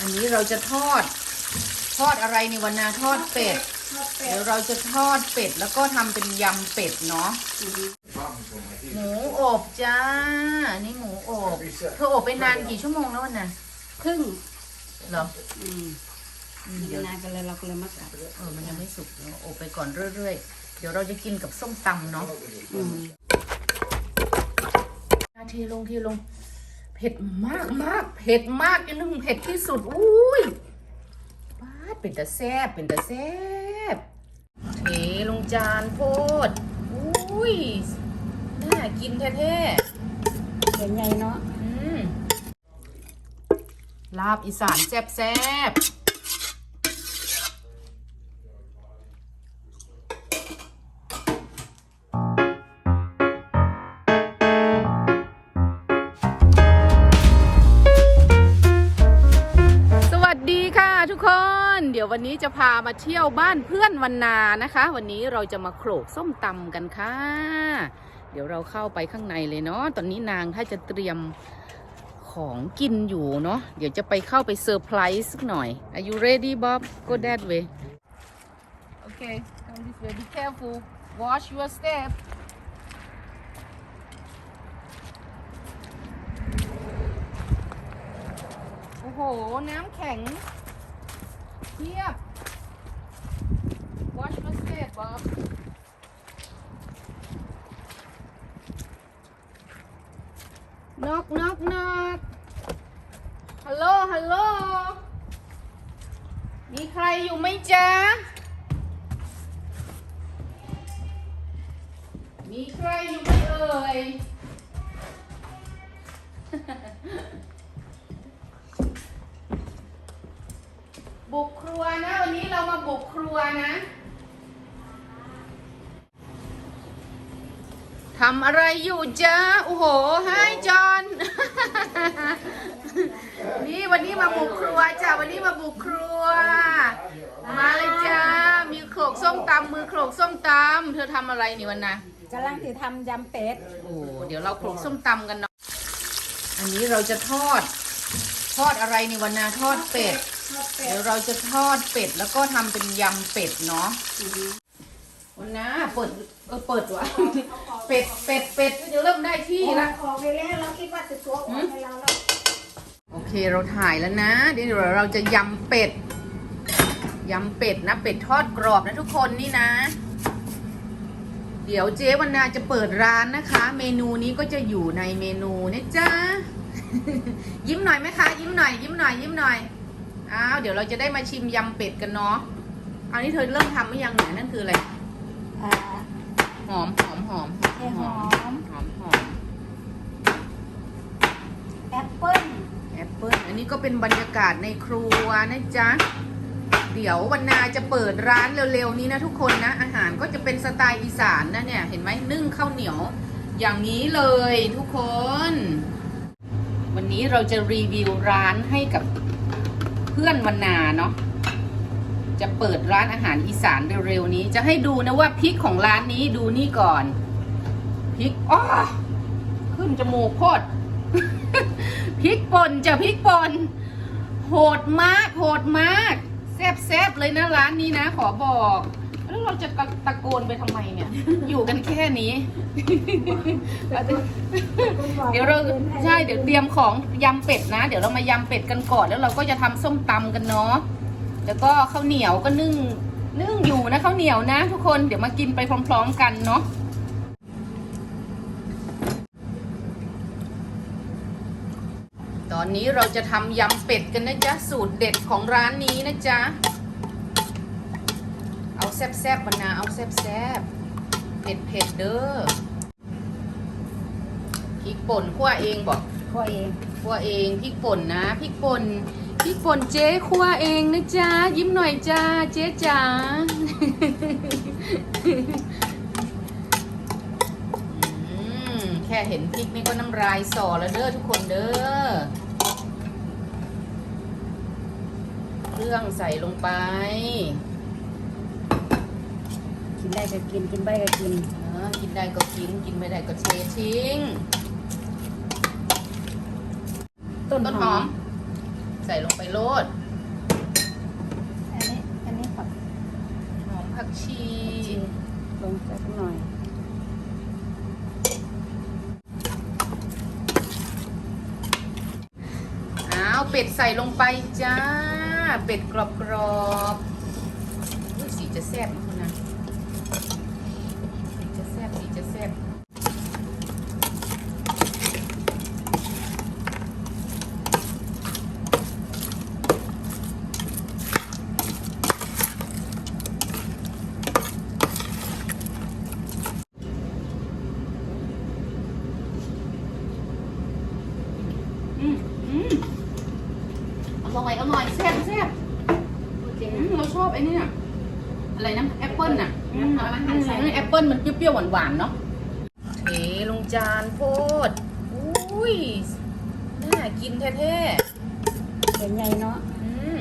อันนี้เราจะทอด ทอดอะไรในวันนาทอดเป็ด เดี๋ยวเราจะทอดเป็ดแล้วก็ทำเป็นยำเป็ดเนาะ หมูอบจ้า นี่หมูอบเธออบไปนานกี่ชั่วโมงแล้ววันน่ะครึ่งเหรออืมอืมมันเดี๋ยว นานกันเลยเราก็เลยมากัดเออ มันยังไม่สุกเดี๋ยวอบไปก่อนเรื่อยๆ เดี๋ยวเราจะกินกับส้มตำเนาะอืม เทลงเทลง เผ็ดมากมากเผ็ดมากจนถึงเผ็ดที่สุดอุ้ยป้าดเป็นตะแซบเป็นตะแซบเทลงจานโพดอุ้ยน่ากินแท้เสียงใหญ่เนาะๆอืมลาบอีสานแซบแซบส วันนี้จะพามาเที่ยวบ้านเพื่อนวันนานะคะ วันนี้เราจะมาโขลกส้มตำกันค่ะ เดี๋ยวเราเข้าไปข้างในเลยเนาะตอนนี้นางถ้าจะเตรียมของกินอยู่เนาะเดี๋ยวจะไปเข้าไปเซอร์ไพรส์สักหน่อย Are you ready Bob Go that way Okay come this way Be careful Watch your step โอ้โห น้ำแข็ง เทียบ Watch your step Bob knock knock knock ฮัลโหล ฮัลโหล มีใครอยู่ไหมจ๊ะ มีใครอยู่ไหมเอ่ย ทำอะไรอยู่จ๊ะโอ้โหให้จอนนี่วันนี้มาบุกครัวจ้ะวันนี้มาบุกครัว มาเลยจ้ามีโขลกส้มตำมือโขลกส้มตำเธอทำอะไรนี่วันนะกำลังจะทำยำเป็ดโอ้เดี๋ยวเราโขลกส้มตำกันเนาะอันนี้เราจะทอด ทอดอะไรในวันนาทอดเป็ดเดี๋ยวเราจะทอดเป็ดแล้วก็ทำเป็นยำเป็ดเนาะ วันนาเปิดเออเปิดวะเป็ดเป็ดเป็ดเดี๋ยวเริ่มได้ที่ละขอไปแล้วเราคิดว่าจะตัวอ่อนให้เราแล้วโอเคเราถ่ายแล้วนะ เดี๋ยวเราจะยำเป็ดยำเป็ดนะ เป็ดทอดกรอบนะทุกคนนี่นะ เดี๋ยวเจ๊วันนาจะเปิดร้านนะคะ เมนูนี้ก็จะอยู่ในเมนูนะจ๊ะยิ้มหน่อยไหมคะ ยิ้มหน่อย ยิ้มหน่อย ยิ้มหน่อยอ้าวเดี๋ยวเราจะได้มาชิมยำเป็ดกันเนาะเอานี่เธอเริ่มทำหรือยังเนี่ยนั่นคืออะไร อ่าหอมหอมหอมให้หอมหอมหอมแอปเปิ้ลแอปเปิลอันนี้ก็เป็นบรรยากาศในครัวนะจ๊ะ เดี๋ยววันนาจะเปิดร้านเร็วๆนี้นะทุกคนนะ อาหารก็จะเป็นสไตล์อีสานนะเนี่ย เห็นไหมนึ่งข้าวเหนียว อย่างนี้เลยทุกคน วันนี้เราจะรีวิวร้านให้กับเพื่อนวันนาเนาะ จะเปิดร้านอาหารอีสานเร็วๆนี้ จะให้ดูนะว่าพริกของร้านนี้ดูนี่ก่อนพริกอ้อขึ้นจมูกโคตรพริกป่นจะพริกป่นโหดมากโหดมากแซบแซบๆเลยนะร้านนี้นะ ขอบอกแล้วเราจะตะโกนไปทำไมเนี่ย อยู่กันแค่นี้ เดี๋ยวเราใช่เดี๋ยวเตรียมของยำเป็ดนะ เดี๋ยวเรามายำเป็ดกันก่อนแล้วเราก็จะทำส้มตำกันเนาะ แล้วก็ข้าวเหนียวก็นึ่งนึ่งอยู่นะข้าวเหนียวนะ ทุกคนเดี๋ยวมากินไปพร้อม ๆ กันเนาะตอนนี้เราจะทำยำเป็ดกันนะจ๊ะสูตรเด็ดของร้านนี้นะจ๊ะเอาแซบๆบรรณาเอาแซบๆเผ็ดๆเด้อพริกป่นคั่วเองบอกข้อเองคั่วเองพริกป่นนะพริกป่นพ ริกป่นเจ๊คั่วเองนะจ๊ะ ยิ้มหน่อยจ้า เจ๊จ๋าอืมแค่เห็นพริกนี่ก็น้ำลายสอแล้วเด้อทุกคนเด้อเครื่องใส่ลงไป กินได้ก็กิน กินไม่ได้ก็กินเออกินได้ก็กิน กินไม่ได้ก็เททิ้ง ต้นต้นหหออมมใส่ลงไปโลด อันนี้อันนี้ผักหอมผักชีลงสักหน่อยอ้าวเป็ดใส่ลงไปจ้า เป็ดกรอบๆอุ๊ยสีจะแซ่บนะคุณนะสีจะแซ่บสีจะแซ่บ อืมอืมอร่อยอร่อยแซ่บแซ่บ จริง อืมเราชอบไอ้นี่น่ะอะไรนะแอปเปิ้ลน่ะ อืมเอามาหั่นใส่ อืมแอปเปิ้ลมันเปรี้ยวๆหวานๆเนาะเทลงจาน โพดอุ้ยน่ากินแท้เห็นใหญ่เนาะๆอืม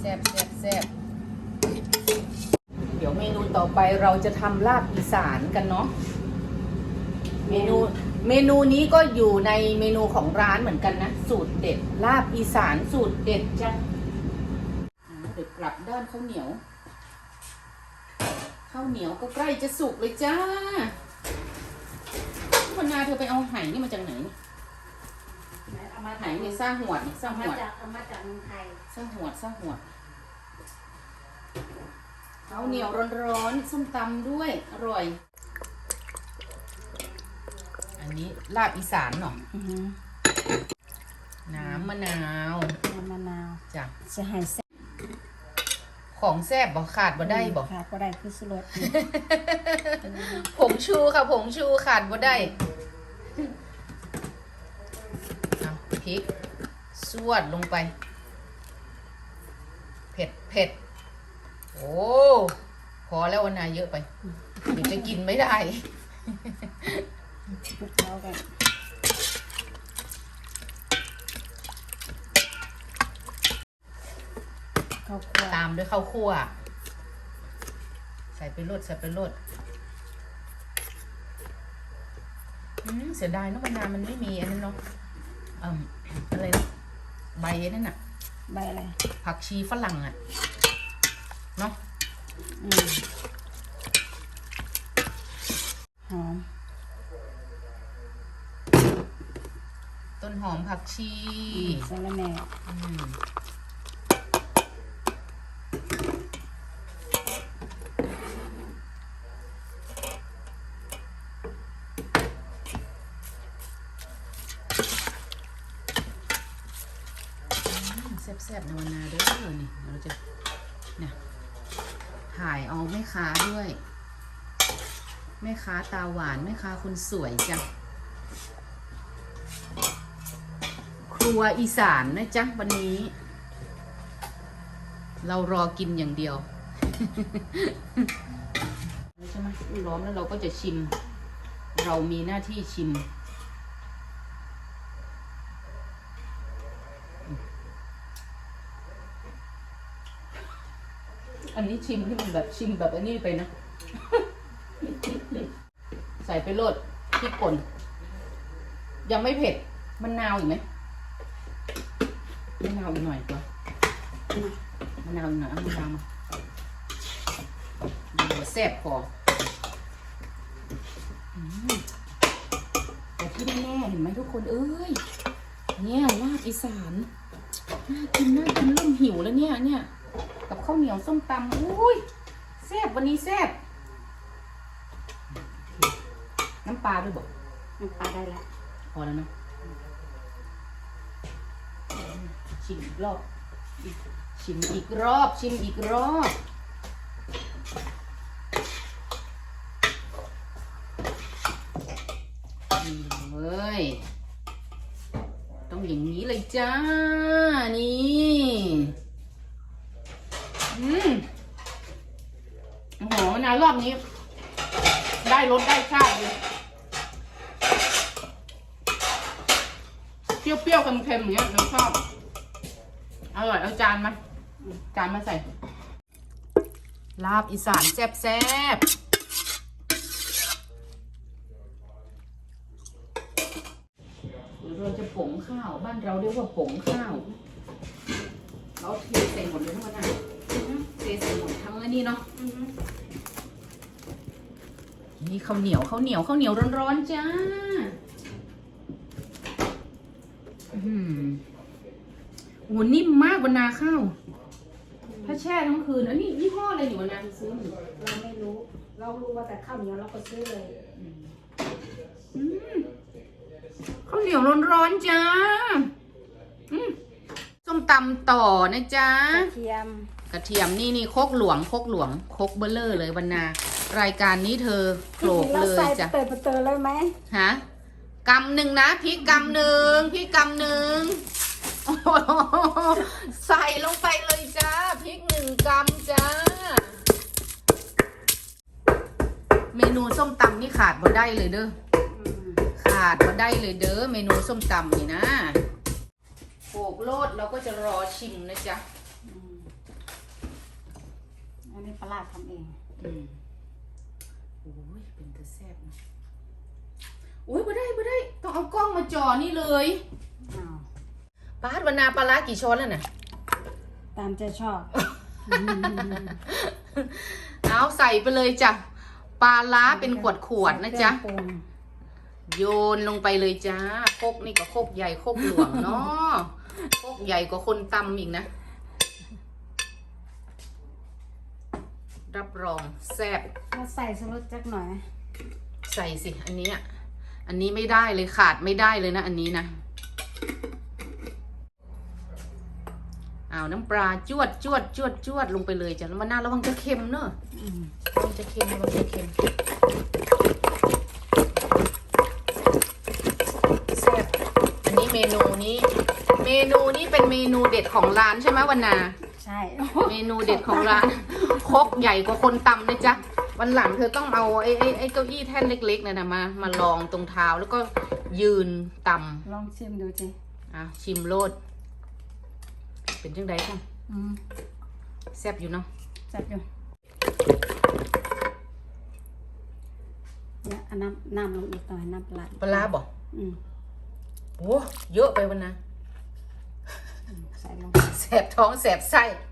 แซ่บแซ่บแซ่บเดี๋ยวเมนูต่อไปเราจะทำลาบอีสานกันเนาะเมนูเมนูนี้ก็อยู่ในเมนูของร้านเหมือนกันนะ สูตรเด็ด ลาบอีสานสูตรเด็ดจ้ะอ่าเดี๋ยวกลับด้านข้าวเหนียว ข้าวเหนียวก็ใกล้จะสุกเลยจ้าวันนาเธอไปเอาไหนี่มาจากไหนเอามาไหเนี่ยสร้างหวดนี่สร้างเอาหมาวดจากเอามาจากเมืองไทยสร้างหวดสร้างหวดข้าวเหนียวร้อนๆส้มตำด้วยอร่อย อันนี้ลาบอีสานเนาะอือหือน้ำมะนาวน้ำมะนาวจ้ะจะให้แซ่บ ของแซ่บบอกขาดบ่ได้บอกค่ะบ่ได้คือสุรสผงชูค่ะผงชูขาดบ่ได้เอาพริกสวดลงไป เผ็ดเผ็ดโอ้พอแล้ววันนาเยอะไปเดี๋ยวจะกินไม่ได้คลุกเคล้ากัน ข้าวคั่วตามด้วยข้าวคั่ว ใส่ไปรดใส่ไปรดอืมเสียดายเนอะมันนานมันไม่มีอันนั้นเนาะอืมอะไรนะใบนั่นน่ะ ใบอะไร ผักชีฝรั่งอะเนาะอืมหอม ต้นหอมผักชีสะระแหน่ อืมอืมแซ่บๆในวันนาเด้อนี่เราจะเนี่ยถ่ายเอาแม่ค้าด้วย แม่ค้าตาหวานแม่ค้าคนสวยจ้ะครัวอีสานนะจ๊ะวันนี้ เรารอกินอย่างเดียวใช่ไหมร้อนแล้วเราก็จะชิม เรามีหน้าที่ชิม อันนี้ชิมที่มันแบบชิมแบบอันนี้ไปนะ ใส่ไปโลดพริกป่น ยังไม่เผ็ดมะนนาวอีกไหมมะนาวอีกหน่อยก่อนมะนาวอีกหน่อยเอามะนาวมาเดี๋ยวแซ่บพอแต่ที่แน่เห็นไหมทุกคนเอ้ย เนี่ยลาบอีสาน น่ากินน่ากินเริ่มหิวแล้วเนี่ยเนี่ย กับข้าวเหนียวส้มตำอุ้ยแซ่บวันนี้แซ่บน้ำปลาด้วยบอกน้ำปลาได้แล้วพอแล้วเนอะชิมอีกรอบชิมอีกรอบชิมอีกรอบนี่เว้ยต้องอย่างนี้เลยจ้า นี่ อืมโรอบนี้ ได้รสได้ชาติเลยเปรี้ยวๆเค็มๆอย่างเงี้ยเราชอบอร่อยเอาจานมาจานมาใส่ ลาบอีสานแซ่บๆเราจะผงข้าว บ้านเราเรียกว่าผงข้าว เราเทใส่หมดเลยทั้งนั้นเทใส่หมดทั้งอันนี้เนาะ นี่ข้าวเหนียวข้าวเหนียวข้าวเหนียวร้อนๆจ้าอื้อหือโอ้นิ่มมากบรรนาข้าว ถ้าแช่ทั้งคืนอันนี้ยี่ห้ออะไรอยู่บรรนาซื้อมาเราไม่รู้ เรารู้ว่าแต่ข้าวเหนียวเราก็ซื้อเลยอืมข้าวเหนียวร้อนๆจ้าอืมส้มตำต่อนะจ๊ะกระเทียม กระเทียมนี่นี่โคกหลวงโคกหลวงโคกเบลเลอร์เลยบรรณา รายการนี้เธอโขลกเราเลยใส่จ้ะเตยเตยเลยไหมฮะกำหนึ่งนะพริกกำหนึ่งพริกกำหนึ่งโอ้โหใส่ลงไปเลยจ้าพริกหนึ่งกำจ้า เมนูส้มตำนี่ขาดบ่ได้เลยเด้อขาดบ่ได้เลยเด้อเมนูส้มตำนี่นะโขกโลดเราก็จะรอชิมนะจ๊ะอืมอันนี้ปลาร้าทำเอง อืมโอ้ยเป็นตะแซ่บนะ อุ้ยบ่ได้บ่ได้ต้องเอากล้องมาจ่อนี่เลยอ้าวปาดวนาปลาร้ากี่ช้อนแล้วน่ะ ตามใจชอบ เอาใส่ไปเลยจ้ะปลาล้าเป็นขวดขวดๆนะจ๊ะ ใส่เครื่องปรุงโยนลงไปเลยจ้าโคกนี่ก็โคกใหญ่โคกหลวงเนาะโคกใหญ่กว่าคนตำอีกนะ รับรองแซ่บแล้วใส่สลดจักหน่อย ใส่สิ อันนี้อะ อันนี้ไม่ได้เลยขาดไม่ได้เลยนะอันนี้นะเอาน้ำปลาจวดจวดจวดจวดลงไปเลยจ้ะแล้วมันน่าระวังจะเค็มเนอะอืมระวังจะเค็มระวังจะเค็มแซ่บอันนี้เมนูนี้ เมนูนี้เป็นเมนูเด็ดของร้านใช่ไหมวันนา ใช่ เมนูเด็ดของร้านครกใหญ่กว่าคนตำเลยจ้ะ วันหลังเธอต้องเอาไอ้ไอ้ไอ้เก้าอี้แท่นเล็กๆนะนะมา มาลองตรงเท้าแล้วก็ยืนตลองชิมดูจิำอะชิมโลด เป็นจังไดค่ะอืมแซ่บอยู่เนาะจับอยู่เนี่ยเอาน้ำน้ำลงอีกหน่อยน้ำปลาร้าปลาร้าบอกอืมโอ้เยอะไปวันนะอืมใส่ลงแสบท้องแสบไส้เ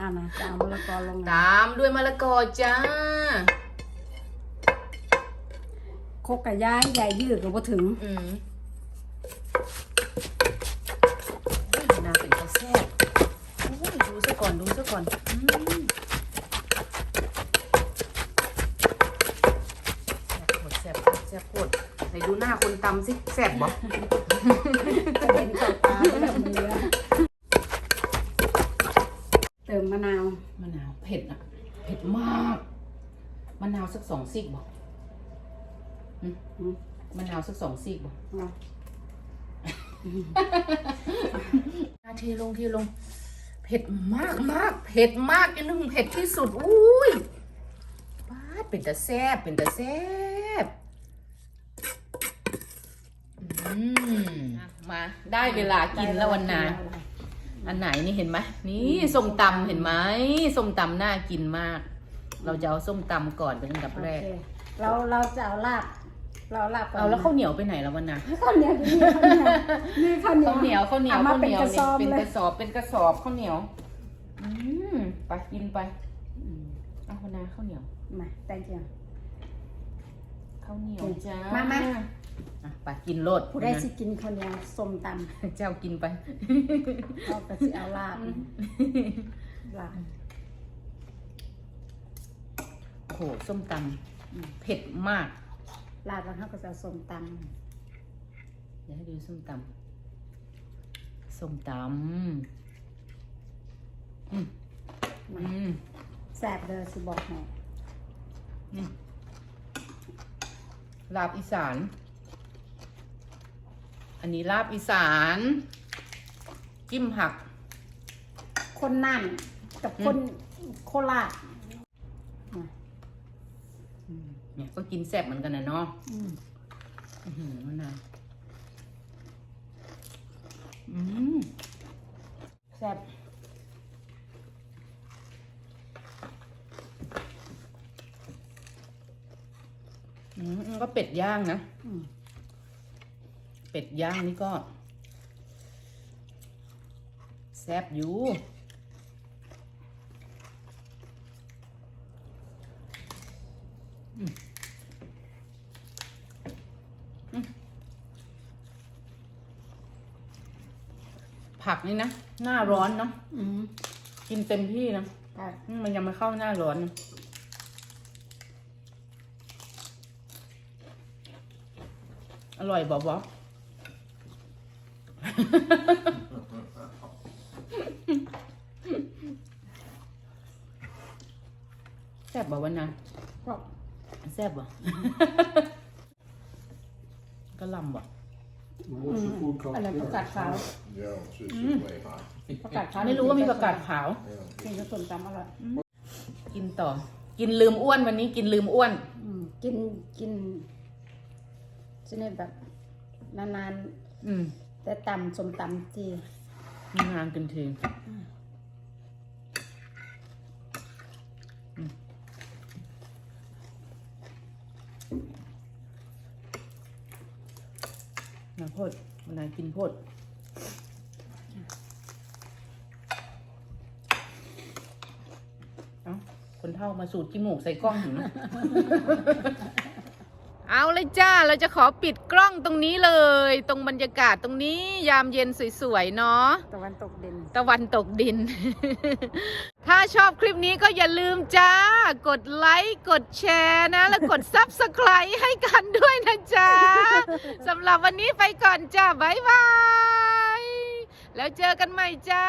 อานะจะเอามะละกอลงนะตามด้วยมะละกอจ้า โคกกะย้ายใหญ่ยืดกับบ่ถึง อืมเฮ้ยนาเป็นข้าวแซ่บโอ้ยดูซะก่อนดูซะก่อนอืมแซ่บโคตรแซ่บโคตรไหนดูหน้าคนตำสิแซ่บบ่กระเด็นเข้าตาแบบเนื้อเติม มะนาวมะนาวเผ็ดอะเผ็ดมากมะนาวสักสองซีกบ่อืมมะนาวสักสองซีกบ่เอานาทีลงทีลงเผ็ดมากมากเผ็ดมากจนถึงเผ็ดที่สุดอุ้ยป้าดเป็นตาแซบเป็นตาแซบอืมมาได้เวลากินแล้ววันนา อันไหนนี่เห็นไหมนี่ส้มตำเห็นไหมส้มตำน่ากินมาก เราจะเอาส้มตำก่อนเป็นอันดับโอแรก เคเราเราจะเอาลาบ เราเอาลาบก่อนเอาแล้วข้าวเหนียวไปไหนแล้ววันนาข้าวเหนียวนี่ข้าวเหนียวข้าวเหนียวข้าวเหนียวอามาข้าวเหเป็นนียวกระสอบเป็นเลกยระสอบเป็นกระสอบข้าวเหนียว อืมไปกินไปอืมเอาพนาข้าวเหนียวมาแต่งเจียวข้าวเหนียวจ้ามามา อะไปกินโลดผู้ได้สิกินข้าวเหนียวส้มตเจ้ากินไปำเราก็สิเอาลาบลาบ โอ้โหส้มตำเผ็ดมาก ลาบแล้วเขาก็จะเอาส้มตเดี๋ยวให้ดูส้มตำส้มตำอืมำมาอืมแซ่บเด้อสิบอกให้อืมลาบอีสาน อันนี้ลาบอีสาน จิ้มผัก คนนั่นกับคนโคราชมาเนี่ยก็กินแซ่บเหมือนกันนะเนาะอืมอื้อหือมะนาวอืมแซ่บอืมก็เป็ดย่างนะอืม เป็ดเป็ดย่างนี่ก็ แซ่บอยู่อืมอืมผักนี่นะ หน้าร้อนเนาะอืมกินเต็มที่นะใช่อืมมันยังไม่เข้าหน้าร้อนนะอร่อยบอบอ แซ่บบอกวันนั้นก็แซ่บบ่ก็ลำบ่ What's the food cost? อะไรประกาศขาว Yeah, it's just it's way high. ประกาศขาวไม่รู้ว่ามีประกาศขาว Yeah. กินกับส้มตำอร่อยกินต่อ กินลืมอ้วนวันนี้กินลืมอ้วน อืมกินกินชนิดแบบนานอืม ๆ แต่ตำสมตำจีงานกินทีนาโพดวันไหนกินโพดเอ้าคนเท่ามาสูดขี้มูกใส่กล้องเห็นไหม เอาเลยจ้า เราจะขอปิดกล้องตรงนี้เลย ตรงบรรยากาศตรงนี้ยามเย็นสวยๆเนาะ ตะวันตกเด่นตะวันตกดิน ถ้าชอบคลิปนี้ก็อย่าลืมจ้า กดไลค์ กดแชร์นะ แล้วกด Subscribe ให้กันด้วยนะจ๊ะสำหรับวันนี้ไปก่อนจ้า บ๊ายบาย แล้วเจอกันใหม่จ้า